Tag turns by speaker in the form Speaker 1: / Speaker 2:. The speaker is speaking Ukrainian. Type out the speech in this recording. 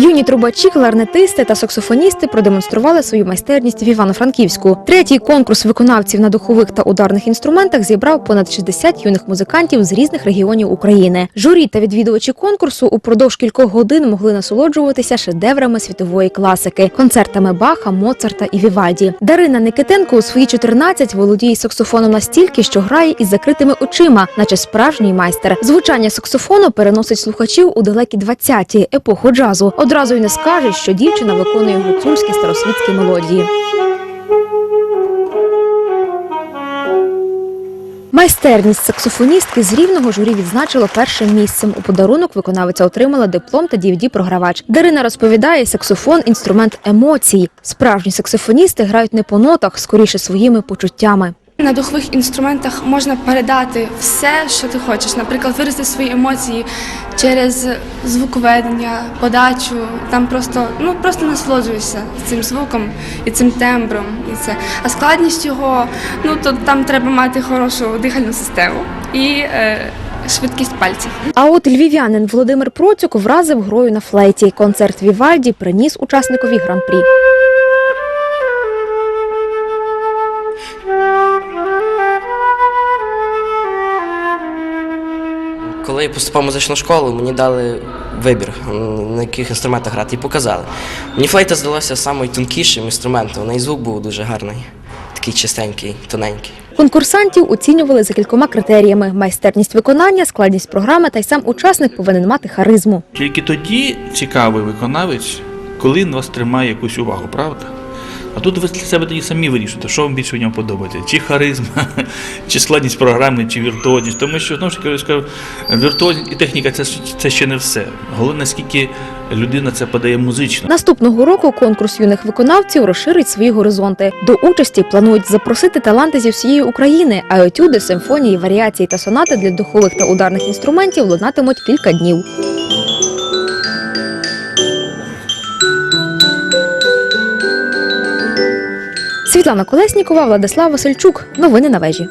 Speaker 1: Юні трубачі, кларнетисти та саксофоністи продемонстрували свою майстерність в Івано-Франківську. Третій конкурс виконавців на духових та ударних інструментах зібрав понад 60 юних музикантів з різних регіонів України. Журі та відвідувачі конкурсу упродовж кількох годин могли насолоджуватися шедеврами світової класики, концертами Баха, Моцарта і Вівальді. Дарина Никитенко у свої 14 володіє саксофоном настільки, що грає із закритими очима, наче справжній майстер. Звучання саксофону переносить слухачів у далекі 20-ті, епоху джазу. Одразу й не скажеш, що дівчина виконує гуцульські старосвітські мелодії. Майстерність саксофоністки з рівного журі відзначило першим місцем. У подарунок виконавиця отримала диплом та DVD-програвач. Дарина розповідає, саксофон інструмент емоцій. Справжні саксофоністи грають не по нотах, скоріше своїми почуттями.
Speaker 2: На духових інструментах можна передати все, що ти хочеш. Наприклад, виразити свої емоції через звуковедення, подачу. Там просто ну просто насолоджуєшся цим звуком і цим тембром. І це. А складність його, ну то там треба мати хорошу дихальну систему і е, швидкість пальців.
Speaker 1: А от львів'янин Володимир Процюк вразив грою на флейті. Концерт Вівальді приніс учасникові гран-прі.
Speaker 3: Коли я поступав в музичну школу, мені дали вибір, на яких інструментах грати, і показали. Мені флейта здалася найтонкішим інструментом, вона і звук був дуже гарний, такий чистенький, тоненький.
Speaker 1: Конкурсантів оцінювали за кількома критеріями: майстерність виконання, складність програми, та й сам учасник повинен мати харизму.
Speaker 4: Тільки тоді цікавий виконавець, коли він вас тримає якусь увагу, правда? А тут ви для себе тоді самі вирішуєте, що вам більше в ньому подобається, чи харизма, чи складність програми, чи віртуозність. Тому що знову ж таки скажу, віртуозність і техніка це, це ще не все. Головне, наскільки людина це подає музично.
Speaker 1: Наступного року конкурс юних виконавців розширить свої горизонти. До участі планують запросити таланти зі всієї України, а етюди, симфонії, варіації та сонати для духових та ударних інструментів лунатимуть кілька днів. Світлана Колеснікова, Владислав Васильчук. Новини на вежі.